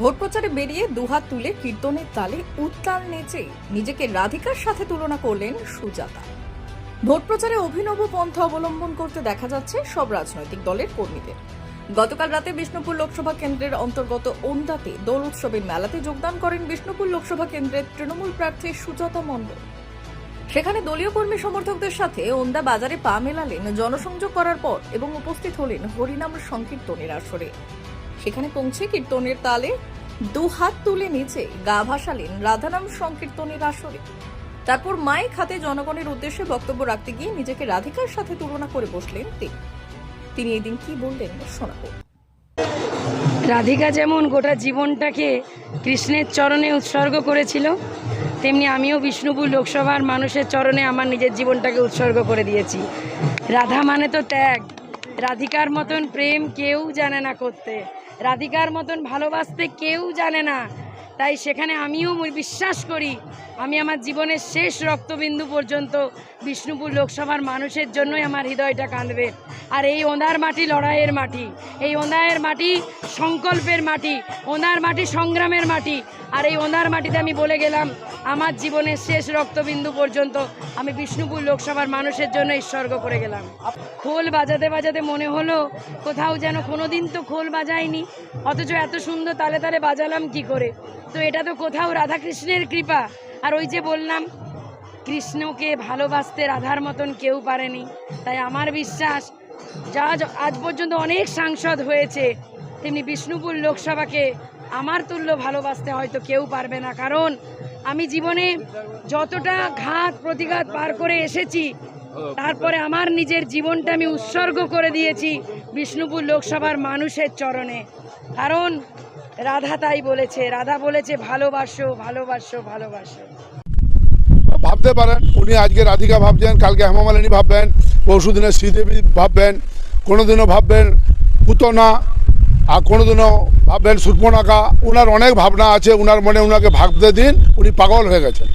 Vote প্রচারে বেরিয়ে দুহাত তুলে কীর্তনের তালে উত্তাল নেচে নিজেকে রাধিকার সাথে তুলনা করলেন সুজাতা। ভোট প্রচারে অভিনব পন্থা অবলম্বন করতে দেখা যাচ্ছে সব রাজনৈতিক দলের কর্মীদের। গতকাল রাতে বিষ্ণুপুর লোকসভা কেন্দ্রের অন্তর্গত ওন্দাতে দোল উৎসবের মেলাতে যোগদান করেন বিষ্ণুপুর লোকসভা কেন্দ্রের তৃণমূল প্রার্থী সুজাতা মণ্ডল। সেখানে দলীয় কর্মী সমর্থকদের সাথে ওন্দা বাজারে পা মেলালেন, জনসংযোগ করার পর এবং উপস্থিত হলেন হরিনাম সংকীর্তনের আসরে। সেখানে পৌঁছে কীর্তনের তালে দু হাত তুলে নিচে গা ভাসালেন রাধানাম সংকীর্তনের আসরে। তারপর মাইক হাতে জনগণের উদ্দেশ্যে বক্তব্য রাখতে গিয়ে নিজেকে রাধিকার সাথে তুলনা করে বসলেন তিনি। তিনি এদিন কি বললেন শোনাবো। রাধিকা যেমন গোটা জীবনটাকে কৃষ্ণের চরণে উৎসর্গ করেছিল তেমনি আমিও বিষ্ণুপুর লোকসভার মানুষের চরণে আমার নিজের জীবনটাকে উৎসর্গ করে দিয়েছি। রাধা মানে তো ত্যাগ। রাধিকার মতন প্রেম কেউ জানে না করতে। রাধিকার মতন ভালোবাসতে কেউ জানে না। তাই সেখানে আমিও বিশ্বাস করি, আমি আমার জীবনের শেষ রক্তবিন্দু পর্যন্ত বিষ্ণুপুর লোকসভার মানুষের জন্যই আমার হৃদয়টা কাঁদবে। আর এই ওঁদার মাটি লড়াইয়ের মাটি, এই ওঁদায়ের মাটি সংকল্পের মাটি, ওঁদার মাটি সংগ্রামের মাটি আর এই ওঁদার মাটিতে আমি বলে গেলাম, আমার জীবনের শেষ রক্তবিন্দু পর্যন্ত আমি বিষ্ণুপুর লোকসভার মানুষের জন্য উৎসর্গ করে গেলাম। খোল বাজাতে বাজাতে মনে হলো, কোথাও যেন কোনো দিন তো খোল বাজায়নি, অথচ এত সুন্দর তালে তালে বাজালাম কি করে? তো এটা তো কোথাও রাধাকৃষ্ণের কৃপা। আর ওই যে বললাম, কৃষ্ণকে ভালোবাসতে রাধার মতন কেউ পারেনি। তাই আমার বিশ্বাস, য- আজ পর্যন্ত অনেক সাংসদ হয়েছে, তেমনি বিষ্ণুপুর লোকসভাকে আমার তুল্য ভালোবাসতে হয়তো কেউ পারবে না, কারণ আমি জীবনে যতটা ঘাত প্রতিঘাত পার করে এসেছি, তারপরে আমার নিজের জীবনটা আমি উৎসর্গ করে দিয়েছি বিষ্ণুপুর লোকসভার মানুষের চরণে। কারণ রাধা তাই বলেছে, রাধা বলেছে, ভালোবাসো ভালোবাসো ভালোবাসো। ভাবতে পারেন, উনি আজকে রাধিকা ভাবছেন, কালকে হেমামালিনী ভাববেন পরশু দিনে শ্রীদেবী ভাববেন, কোনোদিনও ভাববেন পুতনা আর কোনো দিনও ভাববেন সুকমনাকা ওনার অনেক ভাবনা আছে ওনার মনে ওনাকে ভাবতে দিন, উনি পাগল হয়ে গেছেন।